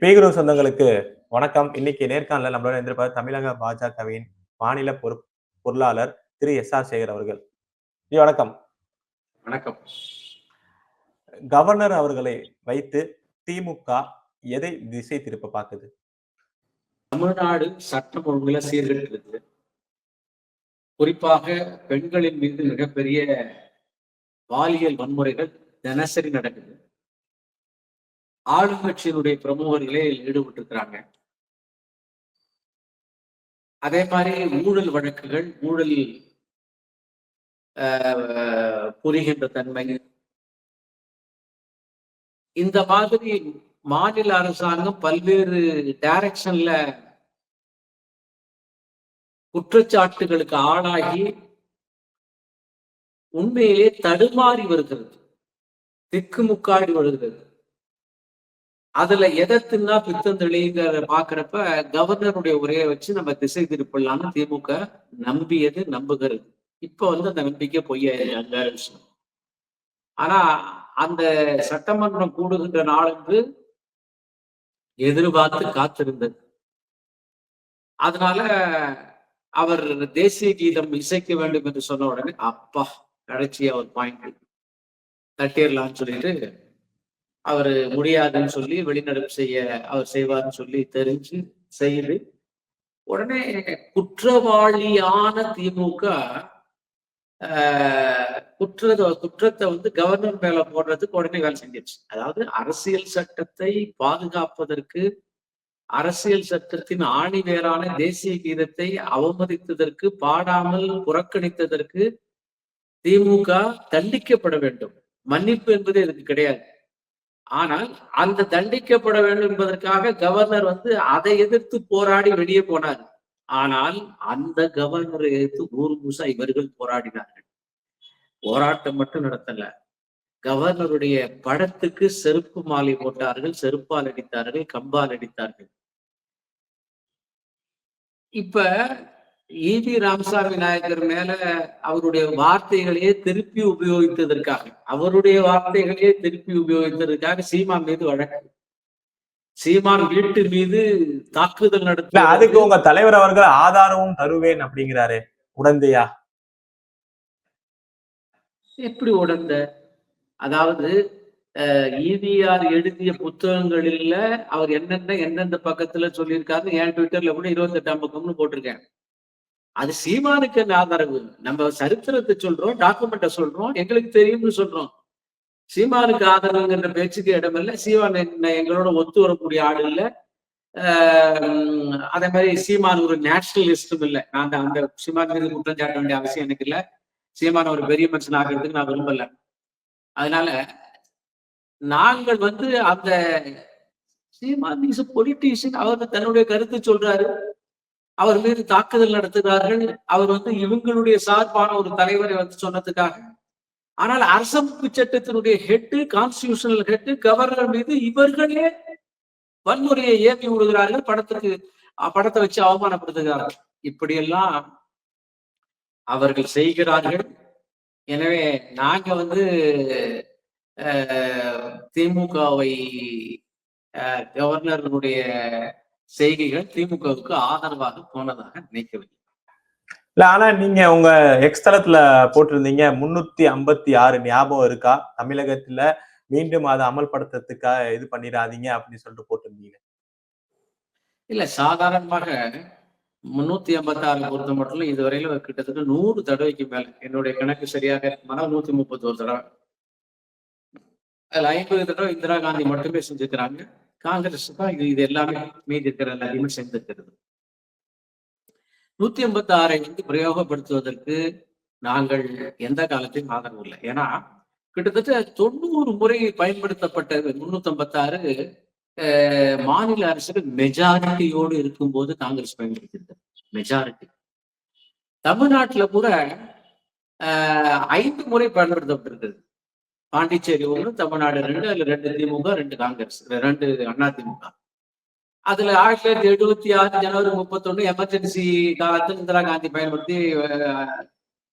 பேகுரு சொந்தங்களுக்கு வணக்கம். இன்னைக்கு நேர்காணல நம்மளோட இருந்திருப்பார் தமிழக பாஜகவின் மாநில பொறு பொருளாளர் திரு எஸ் ஆர் சேகர் அவர்கள். ஜி வணக்கம். வணக்கம். கவர்னர் அவர்களை வைத்து திமுக எதை திசை திருப்ப பார்க்குது? தமிழ்நாடு சட்டம் ஒழுங்குல சீர்கெட்டு குறிப்பாக பெண்களின் மீது மிகப்பெரிய பாலியல் வன்முறைகள் தினசரி நடக்குது. ஆளுங்கட்சியினுடைய பிரமுகர்களே ஈடுபட்டு இருக்கிறாங்க அதே மாதிரி ஊழல் வழக்குகள் ஊழல் ஆஹ், புரிகின்ற தன்மை. இந்த மாதிரி மாநில அரசாங்கம் பல்வேறு டைரக்ஷன்ல குற்றச்சாட்டுகளுக்கு ஆளாகி உண்மையிலே தடுமாறி வருகிறது. திக்குமுக்காடி வருகிறது. அதுல எதை தின்னா பித்தம் தெளிங்கிற பாக்குறப்ப கவர்னருடைய உரையை வச்சு நம்ம திசை திருப்பிடலாம்னு திமுக நம்பியது நம்புகிறது. இப்ப வந்து அந்த நம்பிக்கை பொய்யாயிருச்சு விஷயம் ஆனா அந்த சட்டமன்றம் கூடுகின்ற நாளன்று எதிர்பார்த்து காத்திருந்தது. அதனால அவர் தேசிய கீதம் இசைக்க வேண்டும் என்று சொன்ன உடனே அப்பா கடைசியா ஒரு பாயிண்ட் தட்டிடலாம்னு சொல்லிட்டு அவர் முடியாதுன்னு சொல்லி வெளிநடப்பு செய்ய அவர் செய்வார்னு சொல்லி தெரிஞ்சு செய்து உடனே குற்றவாளியான திமுக ஆஹ், குற்றத்தை வந்து கவர்னர் மேல போடுறதுக்கு உடனே வேலை செஞ்சிருச்சு. அதாவது அரசியல் சட்டத்தை பாதுகாப்பதற்கு அரசியல் சட்டத்தின் ஆணி வேறான தேசிய கீதத்தை அவமதித்ததற்கு பாடாமல் புறக்கணித்ததற்கு திமுக தண்டிக்கப்பட வேண்டும். மன்னிப்பு என்பது இதுக்கு கிடையாது. ஆனால் அந்த தண்டிக்கப்பட வேண்டும் என்பதற்காக கவர்னர் வந்து அதை எதிர்த்து போராடி வெளியே போனார். ஆனால் அந்த கவர்னரை எதிர்த்து ஊர் முசா இவர்கள் போராடினார்கள். போராட்டம் மட்டும் நடத்தல. கவர்னருடைய படத்துக்கு செருப்பு மாலை போட்டார்கள் செருப்பால் அடித்தார்கள் கம்பால் அடித்தார்கள். இப்ப ஈவி ராமசாமி நாயக்கர் மேல அவருடைய வார்த்தைகளையே திருப்பி உபயோகித்ததற்காக அவருடைய வார்த்தைகளையே திருப்பி உபயோகித்ததற்காக சீமான் மீது வழக்கு. சீமான் வீட்டு மீது தாக்குதல் நடத்த அதுக்கு உங்க தலைவர் அவர்கள் ஆதாரமும் தருவேன் அப்படிங்கிறாரு உடந்தையா? எப்படி உடந்த? அதாவது ஈவிஆர் எழுதிய புத்தகங்களில் அவர் என்னென்ன எந்தெந்த பக்கத்துல சொல்லியிருக்காரு என் ட்விட்டர்ல கூட இருபத்தெட்டாம் பக்கம்னு போட்டிருக்கேன். அது சீமானுக்கு என்ன ஆதரவு நம்ம சரித்திரத்தை சொல்றோம் டாக்குமெண்ட்டை சொல்றோம் எங்களுக்கு தெரியும்னு சொல்றோம். சீமானுக்கு ஆதரவுங்கிற பேச்சுக்கு இடமில்ல. சீமான் என்ன எங்களோட ஒத்து வரக்கூடிய ஆள் இல்ல. ஆஹ் அதே மாதிரி சீமான் ஒரு நேஷனலிஸ்டும் இல்லை. நான் அந்த- அந்த சீமான் மீது குற்றம் சாட்ட வேண்டிய அவசியம் எனக்கு இல்லை. சீமான ஒரு பெரிய மனுஷன் ஆகிறதுக்கு நான் விரும்பல. அதனால நாங்கள் வந்து அந்த சீமான் இஸ் பொலிட்டீஷியன் அவர் தன்னுடைய கருத்து சொல்றாரு. அவர் மீது தாக்குதல் நடத்துகிறார்கள். அவர் வந்து இவங்களுடைய சார்பான ஒரு தலைவரை வந்து சொன்னதுக்காக. ஆனால் அரசமைப்பு சட்டத்தினுடைய ஹெட்டு கான்ஸ்டியூஷனல் ஹெட்டு கவர்னர் மீது இவர்களே வன்முறையை ஏவி விடுகிறார்கள். படத்துக்கு படத்தை வச்சு அவமானப்படுத்துகிறார்கள். இப்படியெல்லாம் அவர்கள் செய்கிறார்கள். எனவே நாங்க வந்து திமுகவை அஹ், கவர்னருடைய செய்கைகள் திமுகவுக்கு ஆதரவாக போனதாக நினைக்கவில்லை இல்ல ஆனா நீங்க உங்க எக்ஸ் தளத்துல போட்டிருந்தீங்க முன்னூத்தி ஐம்பத்தி ஆறு ஞாபகம் இருக்கா? தமிழகத்துல மீண்டும் அதை அமல்படுத்துறதுக்காக இது பண்ணிடாதீங்க அப்படின்னு சொல்லிட்டு போட்டிருந்தீங்க. இல்ல சாதாரணமாக முன்னூத்தி ஐம்பத்தி ஆறு பொறுத்த மட்டும் இதுவரையில கிட்டத்தட்ட நூறு தடவைக்கு மேல என்னுடைய கணக்கு சரியாக இருக்குமானா நூத்தி முப்பத்தி ஒரு தடவை. அதுல ஐம்பது தடவை இந்திரா காந்தி மட்டுமே செஞ்சிருக்கிறாங்க. காங்கிரஸ் தான் இது இது எல்லாமே மீதி இருக்கிற எல்லாத்தையுமே சேர்ந்திருக்கிறது நூத்தி ஐம்பத்தி ஆறை வந்து பிரயோகப்படுத்துவதற்கு நாங்கள் எந்த காலத்தையும் ஆதரவு இல்லை. ஏன்னா கிட்டத்தட்ட தொண்ணூறு முறை பயன்படுத்தப்பட்ட முன்னூத்தி ஐம்பத்தி ஆறு மாநில அரசுகள் மெஜாரிட்டியோடு இருக்கும்போது காங்கிரஸ் பயன்படுத்தியிருந்தது மெஜாரிட்டி. தமிழ்நாட்டுல கூட ஆஹ், ஐந்து முறை பயன்படுத்தப்பட்டிருக்கிறது. பாண்டிச்சேரி ஒன்று தமிழ்நாடு ரெண்டு அதுல ரெண்டு திமுக ரெண்டு காங்கிரஸ் ரெண்டு அண்ணா திமுக. அதுல ஆயிரத்தி தொள்ளாயிரத்தி எழுபத்தி ஆறு ஜனவரி முப்பத்தொன்னு எமர்ஜென்சி காலத்தில் இந்திரா காந்தி பயன்படுத்தி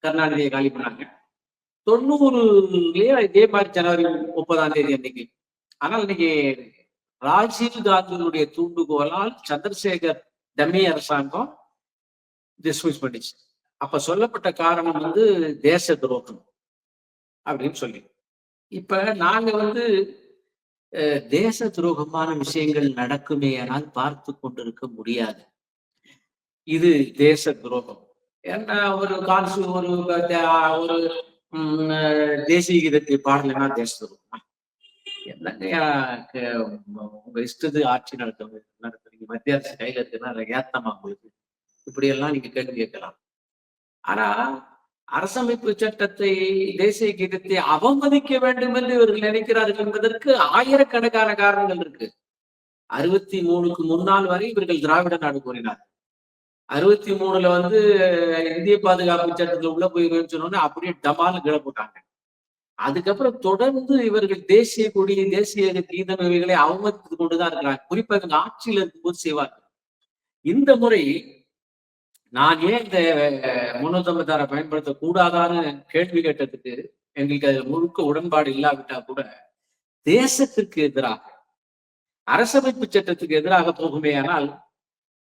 கருணாநிதியை காலி பண்ணாங்க. தொண்ணூறுலயே இதே மாதிரி ஜனவரி முப்பதாம் தேதி அன்னைக்கு. ஆனால் இன்னைக்கு ராஜீவ் காந்தியினுடைய தூண்டுகோலால் சந்திரசேகர் டம்மி அரசாங்கம் டிஸ்மிஸ் பண்ணிச்சு. அப்ப சொல்லப்பட்ட காரணம் வந்து தேச துரோகம் அப்படின்னு சொல்லி. இப்ப நாங்க வந்து தேச துரோகமான விஷயங்கள் நடக்குமே ஆனால் பார்த்து கொண்டிருக்க முடியாது. இது தேச துரோகம். ஏன்னா ஒரு கான்சு ஒரு ஒரு உம், தேசிய கீதத்தை பாடலைன்னா தேச துரோகம் என்னங்க உங்க இஷ்டத்து ஆட்சி நடத்தவங்க நடத்துறீங்க? மத்திய அரசு கையில இருக்குன்னா ஏத்தமா உங்களுக்கு? இப்படி எல்லாம் நீங்க கேள்வி கேட்கலாம். ஆனா அரசமைப்பு சட்டத்தை தேசிய கீதத்தை அவமதிக்க வேண்டும் என்று இவர்கள் நினைக்கிறார்கள் என்பதற்கு ஆயிரக்கணக்கான காரணங்கள் இருக்கு. அறுபத்தி மூணுக்கு முன்னால் வரை இவர்கள் திராவிட நாடு கூறினார் அறுபத்தி மூணுல வந்து இந்திய பாதுகாப்பு சட்டத்துல உள்ள போய் சொன்னோன்னே அப்படியே டமால் கீழ போட்டாங்க. அதுக்கப்புறம் தொடர்ந்து இவர்கள் தேசிய கொடி தேசிய கீதம் இவைகளை அவமதித்து கொண்டுதான் இருக்கிறாங்க. குறிப்பாக ஆட்சியில் இருக்கும்போது செய்வார்கள். இந்த முறை நான் ஏன் இந்த முன்னூத்தி ஐம்பத்தாறை பயன்படுத்த கூடாதான்னு கேள்வி கேட்டதுக்கு எங்களுக்கு அது முழுக்க உடன்பாடு இல்லாவிட்டா கூட தேசத்திற்கு எதிராக அரசமைப்பு சட்டத்துக்கு எதிராக போகுமேயானால்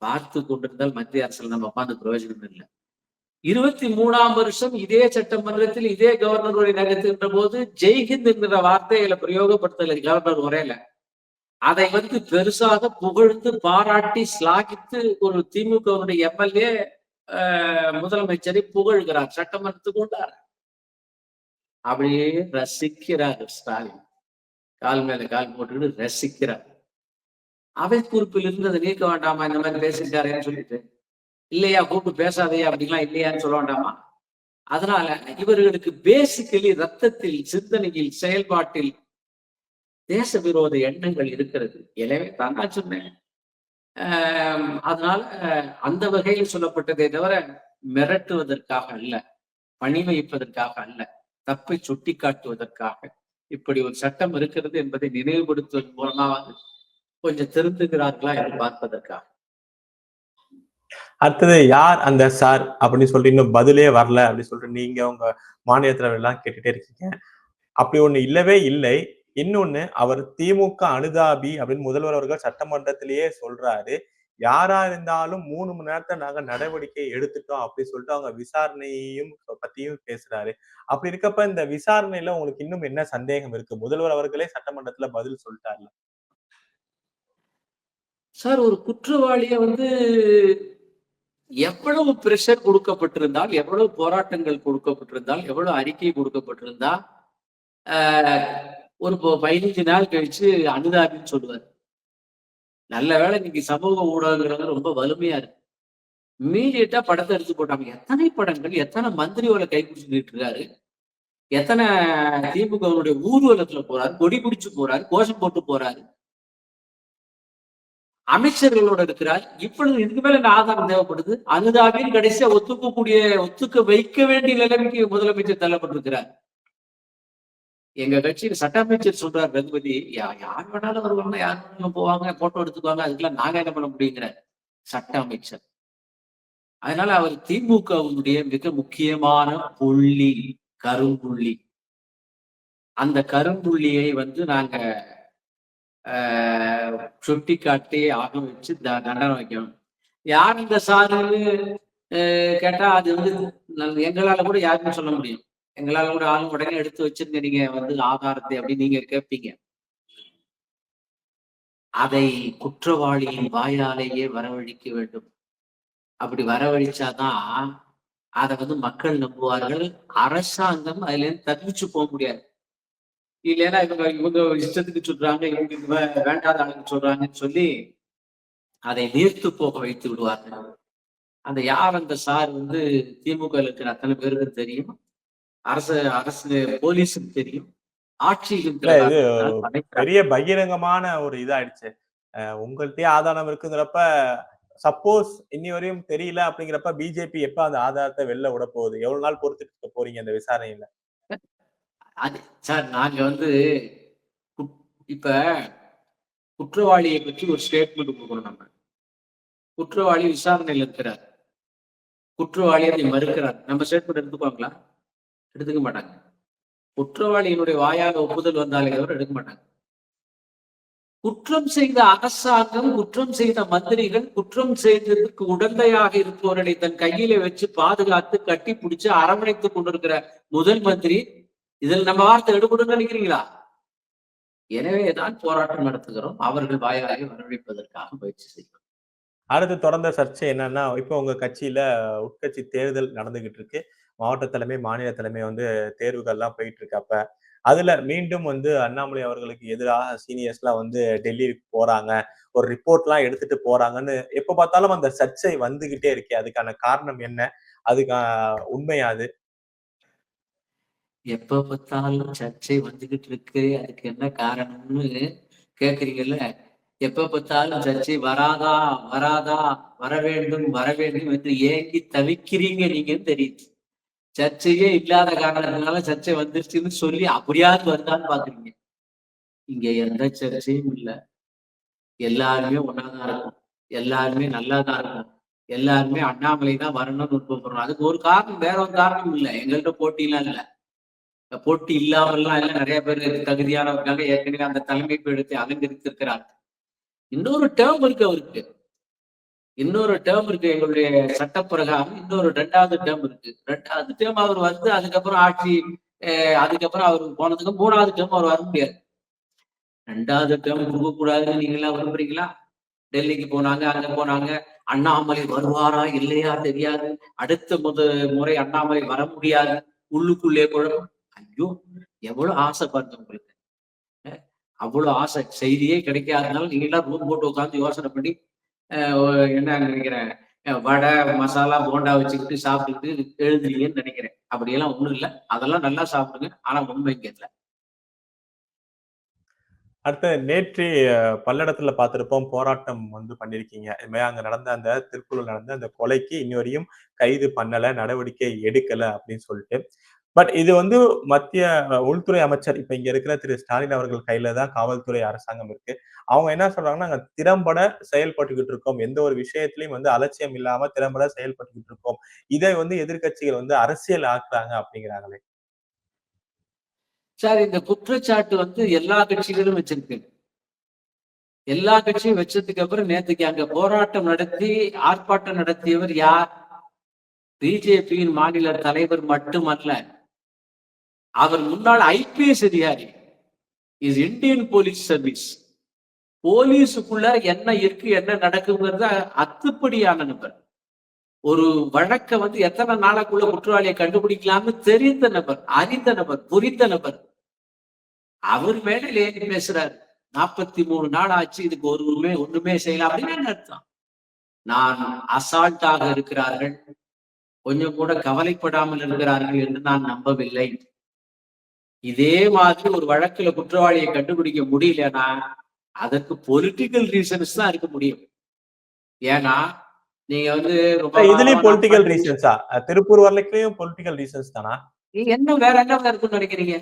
பார்த்து கொண்டிருந்தால் மத்திய அரசில் நம்ம உட்கார்ந்து பிரயோஜனம் இல்லை. இருபத்தி மூணாம் வருஷம் இதே சட்டமன்றத்தில் இதே கவர்னர் உரை நகர்த்துகின்ற போது ஜெய்ஹிந்த் என்கிற வார்த்தையில பிரயோகப்படுத்தல கவர்னர் உரையில அதை வந்து பெருசாக புகழ்ந்து பாராட்டி ஸ்லாகித்து ஒரு திமுகவுடைய எம்எல்ஏ முதலமைச்சரை புகழ்கிறார் சட்டமன்றத்துக்கு கொண்டார். அப்படியே ரசிக்கிறார் ஸ்டாலின். கால் மேல கால் போட்டுக்கிட்டு ரசிக்கிறார். அவை குறிப்பில் இருந்து அதை நீக்க வேண்டாமா? இந்த மாதிரி பேசிட்டாரேன்னு சொல்லிட்டு. இல்லையா? கூப்பிட்டு பேசாதையா அப்படிங்களா இல்லையான்னு சொல்ல வேண்டாமா? அதனால இவர்களுக்கு பேசிக்கலி ரத்தத்தில் சிந்தனையில் செயல்பாட்டில் தேச விரோத எண்ணங்கள் இருக்கிறது. எனவே தான் நான் சொன்னேன். ஆஹ் அதனால அந்த வகையில் சொல்லப்பட்டதே தவிர மிரட்டுவதற்காக அல்ல பணி வைப்பதற்காக அல்ல தப்பை சுட்டி காட்டுவதற்காக இப்படி ஒரு சட்டம் இருக்கிறது என்பதை நினைவுபடுத்துவதன் மூலமாக கொஞ்சம் திருந்துகிறார்களா என்று பார்ப்பதற்காக. அடுத்தது யார் அந்த சார் அப்படின்னு சொல்லிட்டு இன்னும் பதிலே வரல அப்படின்னு சொல்லிட்டு நீங்க உங்க மாநிலத்துல எல்லாம் கேட்டுட்டே இருக்கீங்க. அப்படி ஒண்ணு இல்லவே இல்லை. இன்னொன்னு அவர் திமுக அனுதாபி அப்படின்னு முதல்வர் அவர்கள் சட்டமன்றத்திலேயே சொல்றாரு. யாரா இருந்தாலும் மூணு மணி நேரத்தை நாங்க நடவடிக்கை எடுத்துட்டோம் அப்படி சொல்லிட்டு அவங்க விசாரணையையும் பத்தியும் பேசுறாரு. அப்படி இருக்கப்ப இந்த விசாரணையில உங்களுக்கு இன்னும் என்ன சந்தேகம் இருக்கு? முதல்வர் அவர்களே சட்டமன்றத்துல பதில் சொல்லிட்டார்ல. சார் ஒரு குற்றவாளிய வந்து எவ்வளவு பிரஷர் கொடுக்கப்பட்டிருந்தால் எவ்வளவு போராட்டங்கள் கொடுக்கப்பட்டிருந்தால் எவ்வளவு அறிக்கை கொடுக்கப்பட்டிருந்தா ஒரு பதினஞ்சு நாள் கழிச்சு அனுதாபின்னு சொல்லுவார். நல்ல வேலை இன்னைக்கு சமூக ஊடகங்கள் ரொம்ப வலிமையா இருக்கு. இம்மீடியட்டா படத்தை எடுத்து போட்டாங்க. எத்தனை படங்கள் எத்தனை மந்திரியோட கை பிடிச்சிட்டு இருக்காரு. எத்தனை திமுகவுடைய ஊர்வலத்துல போறாரு கொடி பிடிச்சு போறாரு கோஷம் போட்டு போறாரு. அமைச்சர்களோட இருக்கிறார். இப்பொழுது இதுக்கு மேல என்ன ஆதாரம் தேவைப்படுது? அனுதாபின்னு கடைசியா ஒத்துக்கக்கூடிய ஒத்துக்க வைக்க வேண்டிய நிலைமைக்கு முதலமைச்சர் தள்ளப்பட்டிருக்கிறார். எங்க கட்சியில் சட்ட அமைச்சர் சொல்றார் ரகுபதி யார் வேணாலும் வருவாங்க யார் வேணாலும் போவாங்க போட்டோ எடுத்துக்குவாங்க அதுக்கெல்லாம் நாங்க என்ன பண்ண முடியுங்கிறார் சட்ட அமைச்சர். அதனால அவர் திமுகவுடைய மிக முக்கியமான புள்ளி கரும்புள்ளி. அந்த கரும்புள்ளியை வந்து நாங்க சுட்டி காட்டி ஆக வச்சு தண்டனை வைக்கணும். யார் இந்த சாரு கேட்டா அது வந்து எங்களால கூட யாருமே சொல்ல முடியும். எங்களால கூட ஆளும் உடனே எடுத்து வச்சிருங்க. நீங்க வந்து ஆதாரத்தை அப்படின்னு நீங்க கேட்பீங்க அதை குற்றவாளியின் வாயாலேயே வரவழிக்க வேண்டும். அப்படி வரவழிச்சாதான் அதை வந்து மக்கள் நம்புவார்கள். அரசாங்கம் அதுல இருந்து தப்பிச்சு போக முடியாது. இல்லைன்னா இவங்க இவங்க இஷ்டத்துக்கு சொல்றாங்க இவங்க வேண்டாத அளவுக்கு சொல்றாங்கன்னு சொல்லி அதை நீர்த்து போக வைத்து விடுவார்கள். அந்த யார் அந்த சார் வந்து திமுக இருக்கிற அத்தனை பேருக்கு தெரியும். அரசு அரசு போலீஸுக்கு தெரியும். ஆட்சியிலும் பெரிய பகிரங்கமான ஒரு இதாயிடுச்சு. உங்கள்கிட்டயே ஆதாரம் இருக்குங்கிறப்ப சப்போஸ் இன்னி வரையும் தெரியல அப்படிங்கிறப்ப பிஜேபி எப்ப அந்த ஆதாரத்தை வெளில விட போகுது எவ்வளவு நாள் பொறுத்துட்டு போறீங்க அந்த விசாரணையில? அது சார் நாங்க வந்து இப்ப குற்றவாளியை பற்றி ஒரு ஸ்டேட்மெண்ட் கொடுக்கணும் நம்ம. குற்றவாளி விசாரணையில் இருக்கிறார். குற்றவாளி அதை மறுக்கிறார். நம்ம ஸ்டேட்மெண்ட் எடுத்துக்குவாங்களா? எடுத்துக்க மாட்டாங்க. குற்றவாளியினுடைய வாயாக ஒப்புதல் வந்தாலே தவிர எடுக்க மாட்டாங்க. குற்றம் செய்த அரசாங்கம் குற்றம் செய்த மந்திரிகள் குற்றம் செய்ததற்கு உடந்தையாக இருப்பவர்களை தன் கையில வச்சு பாதுகாத்து கட்டி பிடிச்சு அரவணைத்து கொண்டிருக்கிற முதல் மந்திரி இதில் நம்ம வார்த்தை எடுபடும் நினைக்கிறீங்களா? எனவேதான் போராட்டம் நடத்துகிறோம். அவர்கள் வாயாக வரவழைப்பதற்காக முயற்சி செய்கிறோம். அடுத்து தொடர்ந்த சர்ச்சை என்னன்னா இப்போ உங்க கட்சியில உட்கட்சி தேர்தல் நடந்துகிட்டு இருக்கு. மாவட்ட தலைமை மாநில தலைமை வந்து தேர்வுகள்லாம் போயிட்டு இருக்கப்ப அதுல மீண்டும் வந்து அண்ணாமலை அவர்களுக்கு எதிராக சீனியர்ஸ்லாம் வந்து டெல்லிக்கு போறாங்க. ஒரு ரிப்போர்ட்லாம் எடுத்துட்டு போறாங்கன்னு எப்ப பார்த்தாலும் அந்த சர்ச்சை வந்துகிட்டே இருக்கே அதுக்கான காரணம் என்ன? அதுக்கு உண்மையா அது? எப்ப பார்த்தாலும் சர்ச்சை வந்துகிட்டு இருக்கு அதுக்கு என்ன காரணம்னு கேக்குறீங்கல்ல? எப்ப பார்த்தாலும் சர்ச்சை வராதா வராதா வர வேண்டும் வர வேண்டும் என்று ஏங்கி தவிக்கிறீங்க நீங்கன்னு தெரியுது. சர்ச்சையே இல்லாத காரணத்தினால சர்ச்சை வந்துருச்சுன்னு சொல்லி அப்படியாவது வருதான்னு பாக்குறீங்க இங்க எந்த சர்ச்சையும் இல்ல. எல்லாருமே ஒன்னாதான் இருக்கும். எல்லாருமே நல்லா தான் இருக்கும். எல்லாருமே அண்ணாமலை தான் வரணும்னு விருப்பப்படுறோம். அதுக்கு ஒரு காரணம் வேற ஒரு காரணம் இல்லை. எங்கள்கிட்ட போட்டிலாம் இல்லை. போட்டி இல்லாமல்லாம் இல்ல நிறைய பேர் தகுதியானவர்களாக ஏற்கனவே அந்த தலைமை பீடத்தை அலங்கரித்திருக்கிறார் இன்னொரு டேர்ம் இருக்கு அவருக்கு. இன்னொரு டேர்ம் இருக்கு எங்களுடைய சட்டப்பிரகாரம். இன்னொரு ரெண்டாவது டேர்ம் இருக்கு. ரெண்டாவது டேர்ம் அவர் வந்து அதுக்கப்புறம் ஆட்சி அதுக்கப்புறம் அவர் போனதுக்கு மூணாவது டேர்ம் அவர் வர முடியாது. ரெண்டாவது டேர்ம் கொடுக்க கூடாதுன்னு நீங்க எல்லாம் விரும்புறீங்களா? டெல்லிக்கு போனாங்க அங்க போனாங்க. அண்ணாமலை வருவாரா இல்லையா தெரியாது. அடுத்த முத முறை அண்ணாமலை வர முடியாது. உள்ளுக்குள்ளே குழப்பம். ஐயோ எவ்வளவு ஆசை பாருங்க உங்களுக்கு. அவ்வளவு ஆசை. செய்தியே கிடைக்காதனால நீங்க எல்லாம் ரூம் போட்டு உட்காந்து யோசனை பண்ணி என்ன நினைக்கிறேன்? வடை மசாலா போண்டா வச்சுக்கிட்டு சாப்பிட்டுட்டு எழுதுறீங்கன்னு நினைக்கிறேன். அப்படியெல்லாம் ஒண்ணும் இல்லை. அதெல்லாம் நல்லா சாப்பிடுங்க. ஆனா உண்மைங்க இல்லை நேற்று பல்லடத்துல பார்த்திருப்போம். போராட்டம் வந்து பண்ணிருக்கீங்க இதுமாதிரி அங்க நடந்த அந்த திருக்குறள் நடந்த அந்த கொலைக்கு இன்னுவரையும் கைது பண்ணல நடவடிக்கை எடுக்கல அப்படின்னு சொல்லிட்டு. பட் இது வந்து மத்திய உள்துறை அமைச்சர் இப்ப இங்க இருக்கிற திரு ஸ்டாலின் அவர்கள் கையில தான் காவல்துறை அரசாங்கம் இருக்கு. அவங்க என்ன சொல்றாங்கன்னா நாங்க திறம்பட செயல்பட்டுக்கிட்டு இருக்கோம். எந்த ஒரு விஷயத்திலையும் வந்து அலட்சியம் இல்லாம திறம்பட செயல்பட்டுக்கிட்டு இருக்கோம். இதை வந்து எதிர்கட்சிகள் வந்து அரசியல் ஆக்குறாங்க அப்படிங்கிறாங்களே. சார் இந்த குற்றச்சாட்டு வந்து எல்லா கட்சிகளும் வச்சிருக்கு. எல்லா கட்சியும் வச்சதுக்கு அப்புறம் நேத்துக்கு அங்க போராட்டம் நடத்தி ஆர்ப்பாட்டம் நடத்தியவர் யார்? பிஜேபியின் மாநில தலைவர் மட்டுமல்ல. அவர் முன்னாள் ஐபிஎஸ் அதிகாரி. இஸ் இந்தியன் போலீஸ் சர்வீஸ் போலீஸுக்குள்ள என்ன இருக்கு என்ன நடக்குங்கிறத அத்துப்படியான நபர். ஒரு வழக்க வந்து எத்தனை நாளைக்குள்ள குற்றவாளியை கண்டுபிடிக்கலாம்னு தெரிந்த நபர் அறிந்த நபர் புரிந்த நபர். அவர் மேல ஏறி பேசுறாரு. நாற்பத்தி மூணு நாள் ஆச்சு இதுக்கு ஒருவருமே ஒண்ணுமே செய்யலாம் அப்படின்னு என்ன அர்த்தம்? நான் அசால்ட்டாக இருக்கிறார்கள். கொஞ்சம் கூட கவலைப்படாமல் இருக்கிறார்கள் என்று நான் நம்பவில்லை. இதே மாதிரி ஒரு வழக்குல குற்றவாளியை கண்டுபிடிக்க முடியலன்னா அதற்கு பொலிட்டிக்கல் ரீசன்ஸ் தான் இருக்க முடியும். ஏன்னா நீங்க வந்து ரொம்ப இதுலயும் பொலிட்டிக்கல் ரீசன்ஸா திருப்பூர் வரலையும் பொலிட்டிக்கல் ரீசன்ஸ் தானா? என்ன வேற என்ன இருக்கும்னு நினைக்கிறீங்க?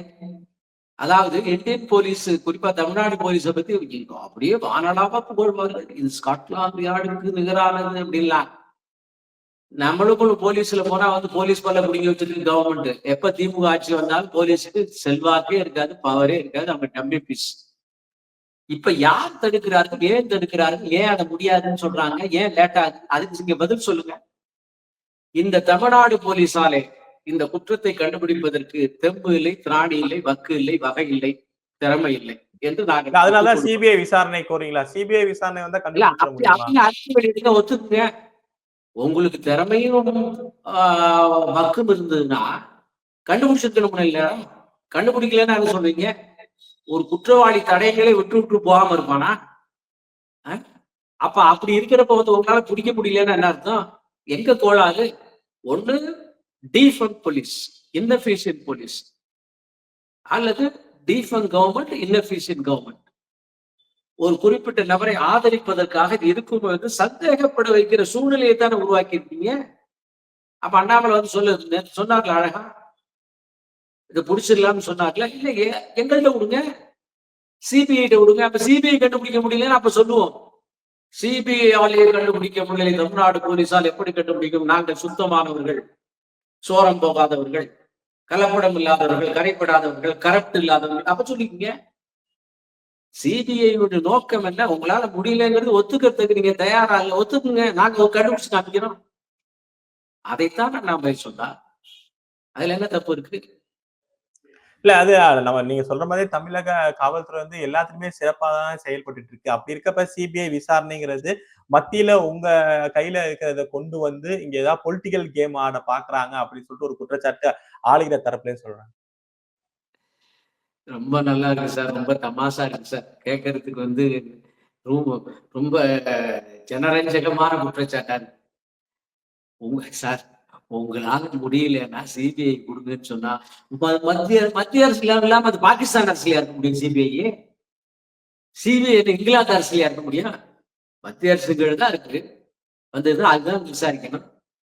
அதாவது இந்தியன் போலீஸ் குறிப்பா தமிழ்நாடு போலீஸை பத்தி அப்படியே வானலாவா புகழ்வார்கள். இது ஸ்காட்லாந்து யார்டுக்கு நிகரானது அப்படின்லாம். நம்மளுக்குள்ள போலீஸ்ல போனா வந்து போலீஸ் பல்ல பிடிங்க வச்சிருக்கு கவர்மெண்ட் எப்ப திமுக ஆட்சி வந்தாலும் போலீஸுக்கு செல்வாக்கே இருக்காது பவரே இருக்காது அவங்க பீஸ் இப்ப யார் தடுக்கிறார்கள் ஏன் தடுக்கிறார்கள் ஏன் அதை முடியாதுன்னு சொல்றாங்க ஏன் லேட் ஆகுது? அதுக்கு நீங்க பதில் சொல்லுங்க. இந்த தமிழ்நாடு போலீஸாலே இந்த குற்றத்தை கண்டுபிடிப்பதற்கு தெம்பு இல்லை திராணி இல்லை வக்கு இல்லை வகை இல்லை திறமை இல்லை என்று நாங்கள் அதனால. சிபிஐ விசாரணை கோரீங்களா சிபிஐ விசாரணை வந்தா ஒத்துக்குங்க. உங்களுக்கு திறமையும் மக்கும் இருந்ததுன்னா கண்டுபிடிச்சிருக்கணும்னு இல்ல. கண்டுபிடிக்கலன்னு என்ன சொல்றீங்க? ஒரு குற்றவாளி தடயங்களை விட்டு விட்டு போகாம இருப்பானா? அப்ப அப்படி இருக்கிறப்ப வந்து உங்களால பிடிக்க முடியலன்னு என்ன அர்த்தம்? எங்க கோளாறு? ஒண்ணு டீஃபன் போலீஸ் இன்னபிஷியன் போலீஸ் அல்லது டீஃபன் கவர்மெண்ட் இன்னபிஷியன் கவர்மெண்ட் ஒரு குறிப்பிட்ட நபரை ஆதரிப்பதற்காக எதுக்கும் இருக்கும் வந்து சந்தேகப்பட வைக்கிற சூழ்நிலையை தானே உருவாக்கியிருக்கீங்க? அப்ப அண்ணாமலை வந்து சொல்லு நேத்து சொன்னார்ல அழகா? இதை பிடிச்சிடலாம்னு சொன்னார்ல. இல்ல எங்கள்கிட்ட எங்கள்ட்ட விடுங்க சிபிஐ விடுங்க. அப்ப சிபிஐ கண்டுபிடிக்க முடியலன்னு அப்ப சொல்லுவோம். சிபிஐ ஆலையை கண்டுபிடிக்க முடியல. தமிழ்நாடு போலீஸால் எப்படி கண்டுபிடிக்கும்? நாங்கள் சுத்தமானவர்கள் சோரம் போகாதவர்கள் கலப்படம் இல்லாதவர்கள் கரைப்படாதவர்கள் கரப்ட் இல்லாதவர்கள். அப்ப சொல்லிக்கீங்க. சிபிஐ நோக்கம் என்ன? உங்களால முடியலங்கிறது ஒத்துக்கிறதுக்கு நீங்க தயாரா இல்ல. ஒத்துக்குங்க. நாங்க கண்டுபிடிச்சு காமிக்கிறோம். அதைத்தான் நாம சொன்னா. அதுல என்ன தப்பு இருக்கு? இல்ல அது நம்ம நீங்க சொல்ற மாதிரி தமிழக காவல்துறை வந்து எல்லாத்துலயுமே சிறப்பாக தான் செயல்பட்டு இருக்கு. அப்படி இருக்கப்ப சிபிஐ விசாரணைங்கிறது மத்தியில உங்க கையில இருக்கிறத கொண்டு வந்து இங்க ஏதாவது பொலிட்டிக்கல் கேம் ஆட பாக்குறாங்க அப்படின்னு சொல்லிட்டு ஒரு குற்றச்சாட்டு ஆளுகிற தரப்புலயே சொல்றாங்க. ரொம்ப நல்லா இருக்கு சார். ரொம்ப தமாஷா இருக்கு சார். கேட்கறதுக்கு வந்து ரொம்ப ரொம்ப ஜனரஞ்சகமான குற்றச்சாட்டா இருக்கு உங்க சார் உங்களால முடியலன்னா சிபிஐ கொடுங்கன்னு சொன்னா மத்திய மத்திய அரசு இல்லாம அது பாகிஸ்தான் அரசுலயா இருக்க முடியும் சிபிஐ சிபிஐ இங்கிலாந்து அரசுலயா இருக்க முடியும்? மத்திய அரசுகள் தான் இருக்கு. வந்தது அதுதான் விசாரிக்கணும்.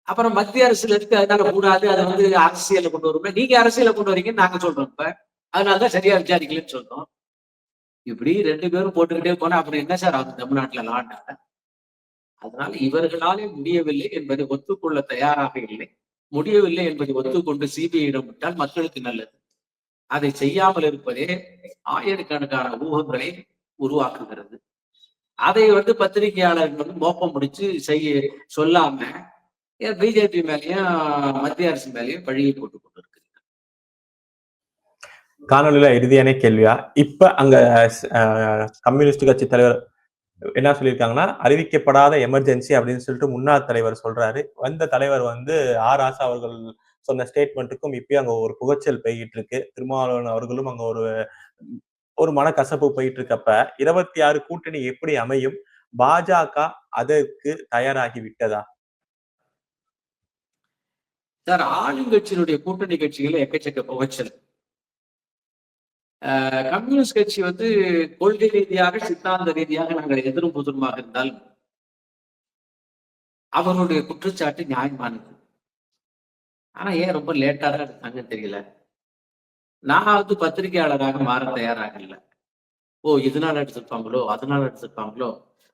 அப்புறம் மத்திய அரசுல இருக்கு அதனால கூடாது. அதை வந்து அரசியல கொண்டு வருவோம் நீங்க அரசியல கொண்டு வரீங்கன்னு நாங்க சொல்றோம் இப்ப. அதனாலதான் சரியா விசாரிக்கலன்னு சொன்னோம். இப்படி ரெண்டு பேரும் போட்டுக்கிட்டே போனா அப்புறம் என்ன சார் ஆகும் தமிழ்நாட்டுல லாண்டாங்க அதனால இவர்களாலே முடியவில்லை என்பதை ஒத்துக்கொள்ள தயாராக இல்லை. முடியவில்லை என்பதை ஒத்துக்கொண்டு சிபிஐயிடம் விட்டால் மக்களுக்கு நல்லது. அதை செய்யாமல் இருப்பதே ஆயிரக்கணக்கான ஊகங்களை உருவாக்குகிறது. அதை வந்து பத்திரிகையாளர்கள் வந்து மோப்பம் முடிச்சு செய்ய சொல்லாம பிஜேபி மேலயும் மத்திய அரசு மேலயும் பழியை போட்டு கொண்டு இருக்கு காணொலியில இறுதியான கேள்வியா? இப்ப அங்க கம்யூனிஸ்ட் கட்சி தலைவர் என்ன சொல்லியிருக்காங்கன்னா அறிவிக்கப்படாத எமர்ஜென்சி அப்படின்னு சொல்லிட்டு முன்னாள் தலைவர் சொல்றாரு. வந்த தலைவர் வந்து ஆர் ஆசா அவர்கள் சொன்ன ஸ்டேட்மெண்ட்டுக்கும் இப்பயும் அங்க ஒரு புகைச்சல் போய்கிட்டு இருக்கு திருமாவளவன் அவர்களும் அங்க ஒரு ஒரு மனக்கசப்பு போயிட்டு இருக்கப்ப இருபத்தி ஆறு கூட்டணி எப்படி அமையும்? பாஜக அதற்கு தயாராகி விட்டதா? சார் ஆளுங்கட்சியினுடைய கூட்டணி கட்சிகள் எக்கச்சக்க புகைச்சல். கம்யூனிஸ்ட் கட்சி வந்து கொள்கை ரீதியாக சித்தாந்த ரீதியாக நாங்கள் எதிரும் புதிருமாக இருந்தால் அவருடைய குற்றச்சாட்டு நியாயமானது ஆனா ஏன் ரொம்ப லேட்டா தான் எடுத்தாங்கன்னு தெரியல. நான் வந்து பத்திரிகையாளராக மாற தயாராக இல்லை. ஓ இதனால எடுத்திருப்பாங்களோ? அதனால எடுத்திருப்பாங்களோ?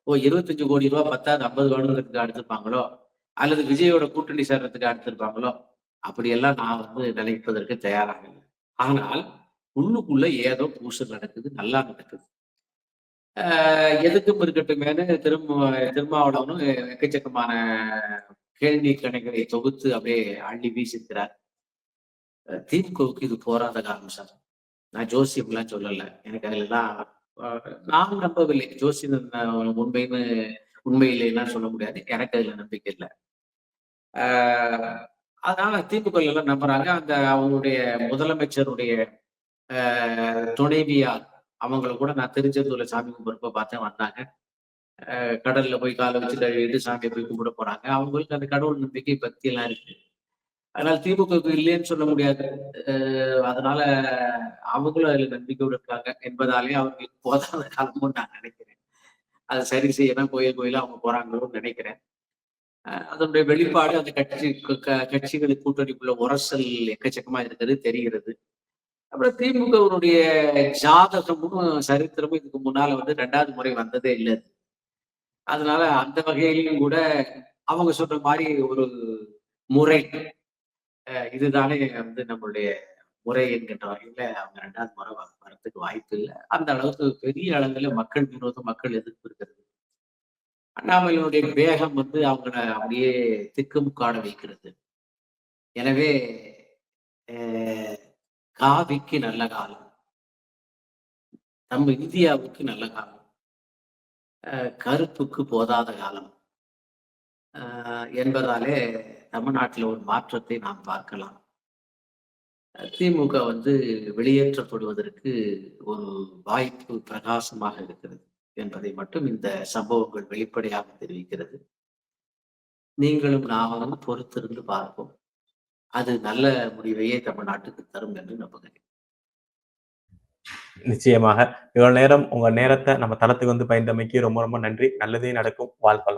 ஓ இருபத்தஞ்சு கோடி ரூபாய் பத்தாவது ஐம்பது வருடத்துக்கு எடுத்திருப்பாங்களோ? அல்லது விஜயோட கூட்டணி சேர்றதுக்கு எடுத்திருப்பாங்களோ? அப்படியெல்லாம் நான் வந்து நினைப்பதற்கு தயாராக இல்லை. ஆனால் உள்ளுக்குள்ள ஏதோ பூசல் நடக்குது நல்லா நடக்குது. ஆஹ் எதுக்கும் இருக்கட்டுமேனு திரும்ப திருமாவளவனும் எக்கச்சக்கமான கேள்வி கணைகளை தொகுத்து அப்படியே அள்ளி வீசிருக்கிறார் அஹ் திமுகவுக்கு இது போராத காரணம் சார். நான் ஜோசியம்லாம் சொல்லலை. எனக்கு அதுலலாம் நான் நம்பவில்லை. ஜோசியம் உண்மைன்னு உண்மையிலாம் சொல்ல முடியாது. எனக்கு அதுல நம்பிக்கை இல்லை. ஆஹ் அதனால திமுக எல்லாம் நம்புறாங்க. அந்த அவங்களுடைய முதலமைச்சருடைய துணைவியார் அவங்கள கூட நான் திருச்செந்தூர்ல சாமி கும்பிட்றப்ப பார்த்தேன் வந்தாங்க. கடல்ல போய் காலை வச்சு கழுவிட்டு சாமியை போய் கும்பிட போறாங்க. அவங்களுக்கு அந்த கடவுள் நம்பிக்கை பக்தி எல்லாம் இருக்கு. அதனால திமுகவுக்கு இல்லைன்னு சொல்ல முடியாது. ஆஹ் அதனால அவங்களும் அதுல நம்பிக்கையோடு இருக்காங்க என்பதாலே அவங்களுக்கு போதாத காலமும் நான் நினைக்கிறேன். அதை சரி செய்யணும் கோயில் கோயிலா அவங்க போறாங்களோன்னு நினைக்கிறேன். ஆஹ் அதனுடைய வெளிப்பாடு அந்த கட்சி க- கட்சிகளுக்கு கூட்டணிக்குள்ள உரசல் எக்கச்சக்கமா இருக்கிறது தெரிகிறது. அப்புறம் திமுகவுடைய ஜாதகமும் சரித்திரமும் இதுக்கு முன்னால வந்து ரெண்டாவது முறை வந்ததே இல்லை அதனால அந்த வகையிலையும் கூட அவங்க சொல்ற மாதிரி ஒரு முறை அஹ் இதுதானே வந்து நம்மளுடைய முறை என்கின்ற வகையில அவங்க ரெண்டாவது முறை வரத்துக்கு வாய்ப்பு இல்லை. அந்த அளவுக்கு பெரிய அளவுல மக்கள் விரோதம் மக்கள் எதிர்ப்பு இருக்கிறது. அண்ணாமலையினுடைய வேகம் வந்து அவங்கள அப்படியே திக்குமுக்காட வைக்கிறது. எனவே காவிக்கு நல்ல காலம். நம்ம இந்தியாவுக்கு நல்ல காலம். அஹ், கருப்புக்கு போதாத காலம். என்பதாலே தமிழ்நாட்டில் ஒரு மாற்றத்தை நாம் பார்க்கலாம். திமுக வந்து வெளியேற்றப்படுவதற்கு ஒரு வாய்ப்பு பிரகாசமாக இருக்கிறது என்பதை மட்டும் இந்த சம்பவங்கள் வெளிப்படையாக தெரிவிக்கிறது. நீங்களும் நாமளும் பொறுத்திருந்து பார்ப்போம். அது நல்ல முடிவையே தமிழ்நாட்டுக்கு தரும் என்று நம்புகிறேன். நிச்சயமாக. இவ்வளவு நேரம் உங்க நேரத்தை நம்ம தளத்துக்கு வந்து பயந்தமைக்கு ரொம்ப ரொம்ப நன்றி. நல்லதே நடக்கும். வாழ்க்கை